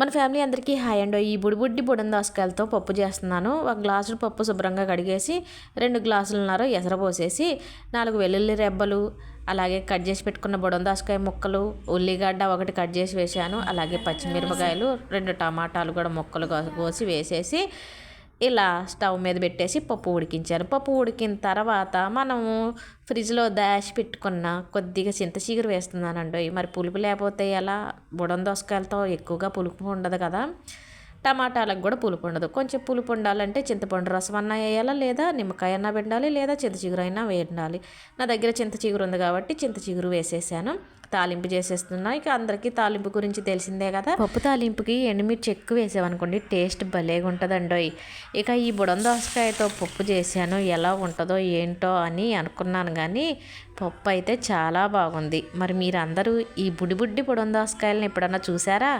మన ఫ్యామిలీ అందరికీ hi and. ఈ బుడిబుడ్డి బుడందాసకాయలతో పప్పు చేస్తున్నాను. ఒక గ్లాసు పప్పు శుభ్రంగా కడిగేసి రెండు గ్లాసులున్నర ఎసరపోసేసి నాలుగు వెల్లుల్లి రెబ్బలు అలాగే కట్ చేసి పెట్టుకున్న బుడందాసకాయ ముక్కలు ఉల్లిగడ్డ ఒకటి కట్ చేసి వేసాను అలాగే పచ్చిమిరపకాయలు రెండు టమాటాలు కూడా ముక్కలు కోసి వేసేసి ఇలా స్టవ్ మీద పెట్టేసి పప్పు ఉడికించాను పప్పు ఉడికిన తర్వాత మనము ఫ్రిడ్జ్లో దాచి పెట్టుకున్న కొద్దిగా చింత చీగురు వేస్తున్నానండి మరి పులుపు లేకపోతే ఎలా? బుడం దోసకాయలతో ఎక్కువగా పులుపు ఉండదు కదా. టమాటాలకు కూడా పులుపు ఉండదు. కొంచెం పులుపు ఉండాలంటే చింతపండు రసం అన్నా వేయాలా లేదా నిమ్మకాయ అన్నా పెట్టాలి లేదా చింత చిగురు అయినా వేయాలి నా దగ్గర చింత చిగురు ఉంది కాబట్టి చింత చిగురు వేసేసాను. తాలింపు చేసేస్తున్నా. ఇక అందరికీ తాలింపు గురించి తెలిసిందే కదా. పప్పు తాలింపుకి ఎండుమిర్చి ఎక్కువ వేసామనుకోండి టేస్ట్ భలేగా ఉంటుందండో ఇక ఈ బుడం దోసకాయతో పప్పు చేశాను. ఎలా ఉంటుందో ఏంటో అని అనుకున్నాను కానీ పప్పు అయితే చాలా బాగుంది. మరి మీరందరూ ఈ బుడిబుడ్డి బుడం దోసకాయలను ఎప్పుడన్నా చూసారా?